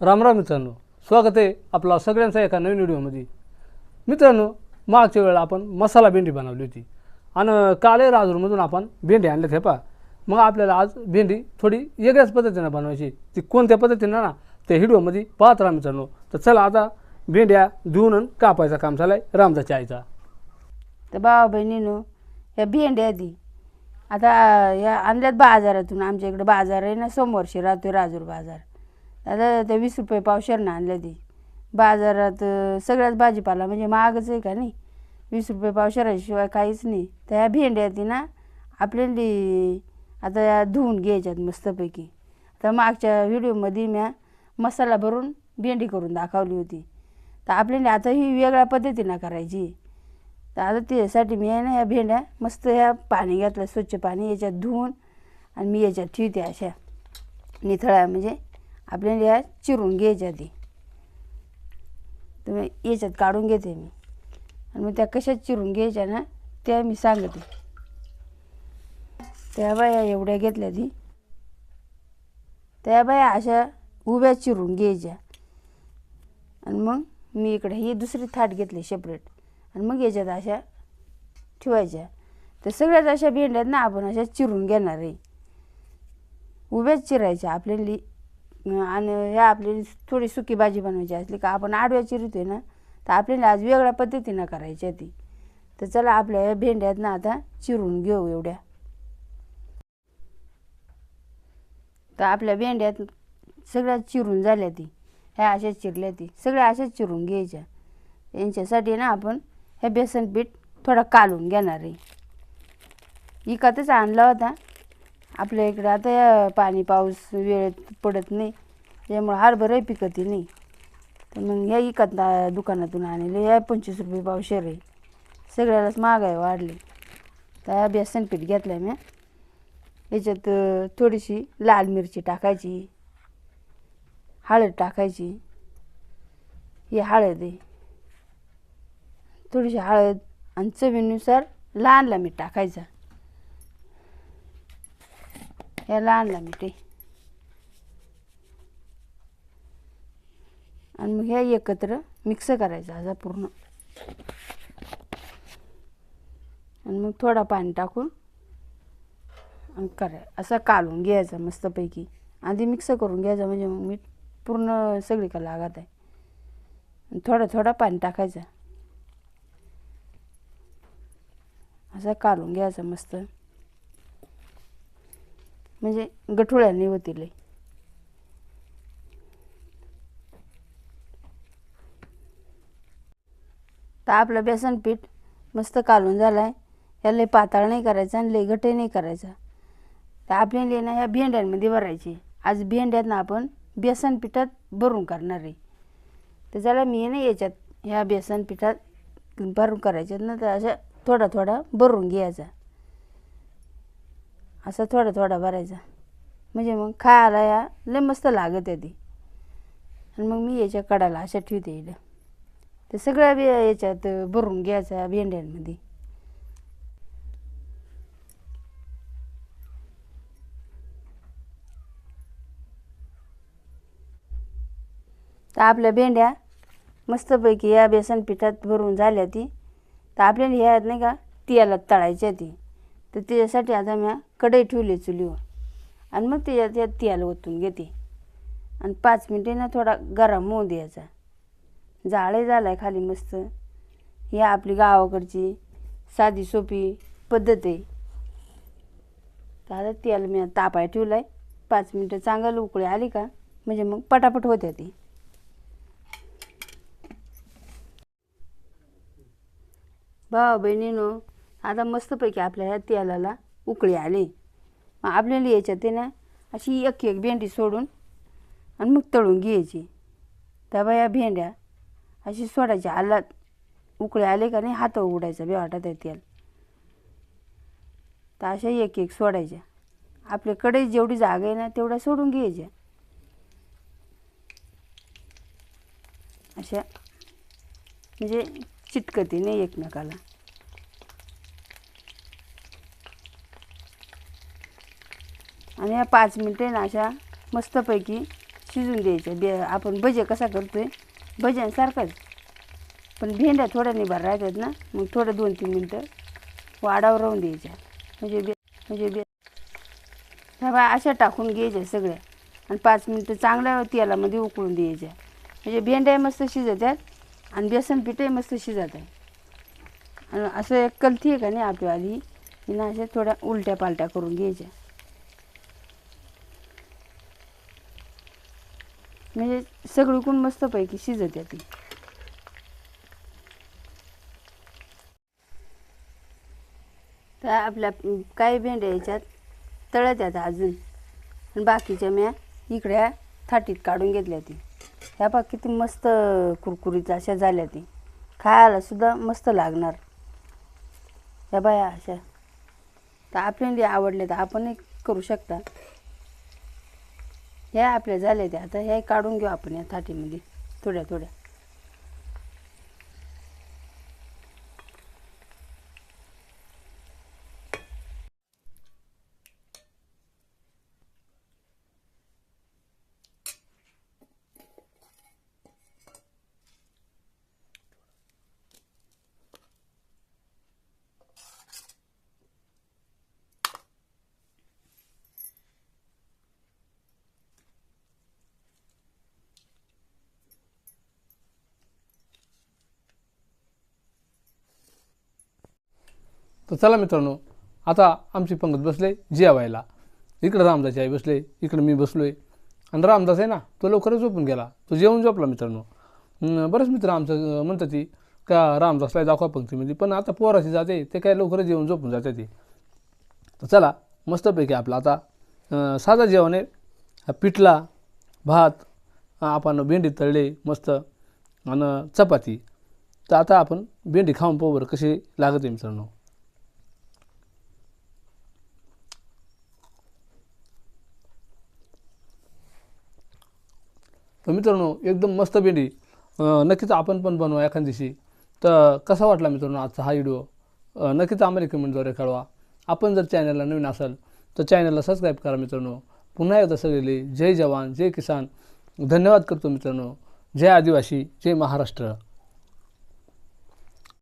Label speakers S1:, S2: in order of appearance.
S1: रामराम मित्रांनो स्वागत आहे आपला सगळ्यांचा एका नवीन व्हिडिओमध्ये. मित्रांनो मागच्या वेळेला आपण मसाला भेंडी बनवली होती. आणि काले राजूरमधून आपण भेंडी आणल्यात हे पा मग आपल्याला आज भेंडी थोडी वेगळ्याच पद्धतीनं बनवायची ती कोणत्या पद्धतीनं ना त्या व्हिडिओमध्ये पाहत राहा मित्रांनो. तर चला आता भेंड्या धुवून आणि कापायचा काम चालाय रामजाच्या आईचा.
S2: तर भावा बहिणीनो या भेंड्या आधी. आता या आणल्यात बाजारातून. आमच्या इकडे बाजार आहे ना सोमवारशी राहतो राजूर बाजार. आता त्या वीस रुपये पावशेरनं आणल्या ती. बाजारात सगळ्याच भाजीपाला म्हणजे महागच आहे का नाही? वीस रुपये पावशेराशिवाय काहीच नाही. तर ह्या भेंड्या ती ना आपल्याली आता या धुवून घ्यायच्यात मस्तपैकी. तर मागच्या व्हिडिओमध्ये म्या मसाला भरून भेंडी करून दाखवली होती. तर आपल्याला आता ही वेगळ्या पद्धतीनं करायची. तर आता त्यासाठी मी आहे ना ह्या भेंड्या मस्त ह्या पाणी घातलं स्वच्छ पाणी याच्यात धुवून आणि मी याच्यात ठेवते अशा निथळ्या म्हणजे आपल्याला या चिरून घ्यायच्या ती तर याच्यात काढून घेते मी. आणि मग त्या कशा चिरून घ्यायच्या ना त्या मी सांगते. त्या बाया एवढ्या घेतल्या ती त्या बाया अशा उभ्या चिरून घ्यायच्या. आणि मग मी इकडे ही दुसरी थाट घेतली सेपरेट आणि मग याच्यात अशा ठेवायच्या. तर सगळ्याच अशा भेंड्यात ना आपण अशा चिरून घेणार आहे. उभ्याच चिरायच्या आपल्याली आणि ह्या आपली थोडी सुकी भाजी बनवायची असली का आपण आडव्या चिरतोय ना तर आपल्याला आज वेगळ्या पद्धतीनं करायची ती. तर चला आपल्या या भेंड्यात ना आता चिरून घेऊ एवढ्या. तर आपल्या भेंड्यात सगळ्या चिरून झाल्या ती. ह्या अशाच चिरल्या ती. सगळ्या अशाच चिरून घ्यायच्या. यांच्यासाठी ना आपण हे बेसन पीठ थोडं कालून घेणार आहे. इकतच आणला होता. आपल्या इकडं आता या पाणी पाऊस वेळेत पडत नाही त्यामुळं हरभरही पिकत नाही. तर मग ह्या इकत दुकानातून आणले या पंचवीस रुपये पावशेर आहे. सगळ्यालाच महागाई वाढली. तर बेसन पीठ घेतलं मी याच्यात थोडीशी लाल मिरची टाकायची हळद टाकायची ही हळद आहे. थोडीशी हळद आणि चवीनुसार लहानला मीठ टाकायचं. या लहानला मी ते. आणि मग ह्या एकत्र मिक्स करायचं असा पूर्ण. आणि मग थोडा पाणी टाकून आणि कराय असं कालून घ्यायचं मस्तपैकी. आधी मिक्स करून घ्यायचं म्हणजे मग मीठ पूर्ण सगळीकडे लागत आहे. आणि थोडं थोडं पाणी टाकायचं. असं कालून घ्यायचं मस्त. म्हणजे गठुळ्याने होतील लई. तर आपलं बेसन पीठ मस्त कालून झालं आहे ह्याला लई पातळ नाही करायचा आणि लई घटही नाही करायचा. तर आपल्याला ना ह्या भेंड्यांमध्ये भरायची. आज भेंड्यात ना आपण बेसन पिठात भरून करणार आहे. तर चला मी ना याच्यात ह्या बेसन पिठात भरून करायच्यात ना तर अशा थोडा थोडा भरून घ्यायचा. असं थोडा थोडा भरायचा. म्हणजे मग खायला या लय मस्त लागत आहे ती. आणि मग मी याच्या कडाला अशा ठेवते इकडं ते सगळ्या बी याच्यात भरून घ्यायचा भेंड्यांमध्ये. तर आपल्या भेंड्या मस्तपैकी या बेसन पिठात भरून झाल्या ती. तर आपल्याला ह्या आहेत नाही का तेलात तळायच्या ती. तर त्याच्यासाठी आता म्या कढई ठेवली चुलीवर. आणि मग त्याच्यात या तेल ओतून घेते. आणि पाच मिनटे ना थोडा गरम होऊ द्यायचा. जाळे झाला आहे खाली मस्त. ही आपली गावाकडची साधी सोपी पद्धत आहे. तर आता तेल मी तापाय ठेवलं आहे पाच मिनटं चांगलं उकळी आली का म्हणजे मग पटापट होत्या ती. भावा बहिणीनो आता मस्तपैकी आपल्या ह्या तेलाला उकळी आली. मग आपल्याला याच्यात ना अशी एक एक भेंडी सोडून आणि मग तळून घ्यायची. तेव्हा या भेंड्या अशी सोडायच्या. आला उकळे आले का नाही हात उघडायचा बे वाटत आहे तेल. तर अशा एक एक सोडायच्या. आपल्याकडे जेवढी जागा आहे ना तेवढ्या सोडून घ्यायच्या. अशा म्हणजे चिटकती नाही एकमेकाला. आणि या पाच मिनटे ना अशा मस्तपैकी शिजून द्यायच्या बे आपण भजे कसा करतो आहे भज्यांसारखंच. पण भेंड्या थोड्या निभार राहतात ना मग थोडं दोन तीन मिनटं वाडावर राहून द्यायच्या. म्हणजे बे म्हणजे बे. ह्या बा अशा टाकून घ्यायच्या सगळ्या. आणि पाच मिनटं चांगल्या तेलामध्ये उकळून द्यायच्या. म्हणजे भेंड्या मस्त शिजतात आणि बेसन पिठंही मस्त शिजत आहे आणि असं एक कलथी आहे का नाही आपल्यावाली ना अशा थोड्या उलट्या पालट्या करून घ्यायच्या. म्हणजे सगळीकडून मस्तपैकी शिजत ती तर आपल्या काही भेंड्या याच्यात तळत आहेत अजून. आणि बाकीच्या म्या इकडे थाटीत काढून घेतल्या ती. ह्या बा किती मस्त कुरकुरीत अशा झाल्या ती. खायला सुद्धा मस्त लागणार. ह्या बाया अशा. तर आपल्याला आवडल्या तर आपणही करू शकता. ह्या आपल्या झाल्या त्या आता ह्या काढून घेऊ आपण या थाटीमध्ये. थोड्या थोड्या.
S1: तर चला मित्रांनो आता आमची पंगत बसले जेवायला. इकडं रामदासची आई बसले इकडं मी बसलो आहे आणि रामदास आहे ना तो लवकरच झोपून गेला. तो जेवून झोपला मित्रांनो. बरंच बरेच मित्र आमचं म्हणतात ती का रामदासला दाखवा पंक्तीमध्ये पण आता पोराशी जाते ते काय लवकरच जेवून झोपून जाते ती. तर चला मस्तपैकी आपला आता साधा जेवण आहे. पिठला भात आपण भेंडी तळले मस्त. आणि चपाती. तर आता आपण भेंडी खाऊन पाहू बरं कशी लागत आहे मित्रांनो? तर मित्रांनो एकदम मस्त भेंडी. नक्कीच आपण पण बनवा एखाद दिवशी तर कसा वाटला मित्रांनो आजचा हा व्हिडिओ? नक्कीच आम्हाला कमेंटद्वारे कळवा. आपण जर चॅनलला नवीन असाल तर चॅनलला सबस्क्राईब करा मित्रांनो. पुन्हा एकदा सगळेली जय जवान जय किसान. धन्यवाद करतो मित्रांनो. जय आदिवासी जय महाराष्ट्र.